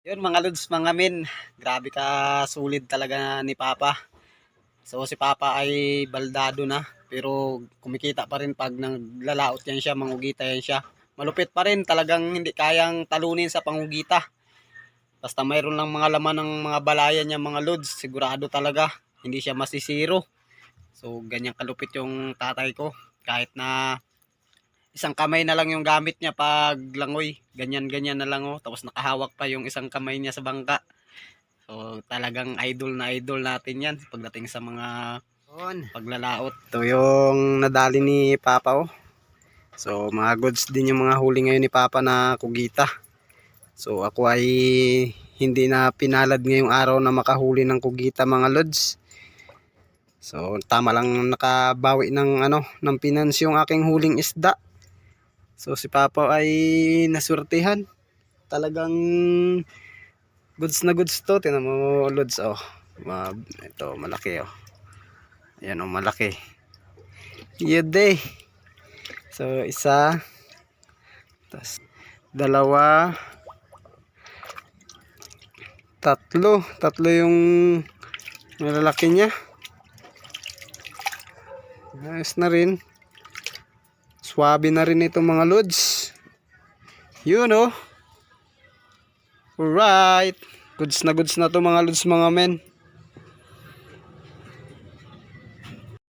Yun mga lods, mga min. Grabe ka sulit talaga ni Papa. So si Papa ay baldado na. Pero kumikita pa rin pag naglalaot yan siya, mangugita yan siya. Malupit pa rin, talagang hindi kayang talunin sa pangugita. Basta mayroon lang mga laman ng mga balayan niya mga lods, sigurado talaga. Hindi siya masisiro. So ganyan kalupit yung tatay ko. Kahit na isang kamay na lang yung gamit niya pag langoy. Ganyan-ganyan na lang oh. Tapos nakahawak pa yung isang kamay niya sa bangka. So talagang idol na idol natin yan pagdating sa mga paglalaot. Ito yung nadali ni Papa oh. So mga goods din yung mga huli ngayon ni Papa na kugita. So ako ay hindi na pinalad ngayong araw na makahuli ng kugita mga lods. So tama lang nakabawi ng ano ng pinans yung aking huling isda. So si Papa ay nasurtihan. Talagang goods na goods to. Tinan mo lods oh. Ma, ito malaki oh. Ayan oh malaki. Yude. So isa. Tas dalawa. Tatlo. Tatlo yung malalaki niya. Ayos na rin. Swabe na rin itong mga lods. Yun oh. Alright. Goods na goods na to mga lods mga men.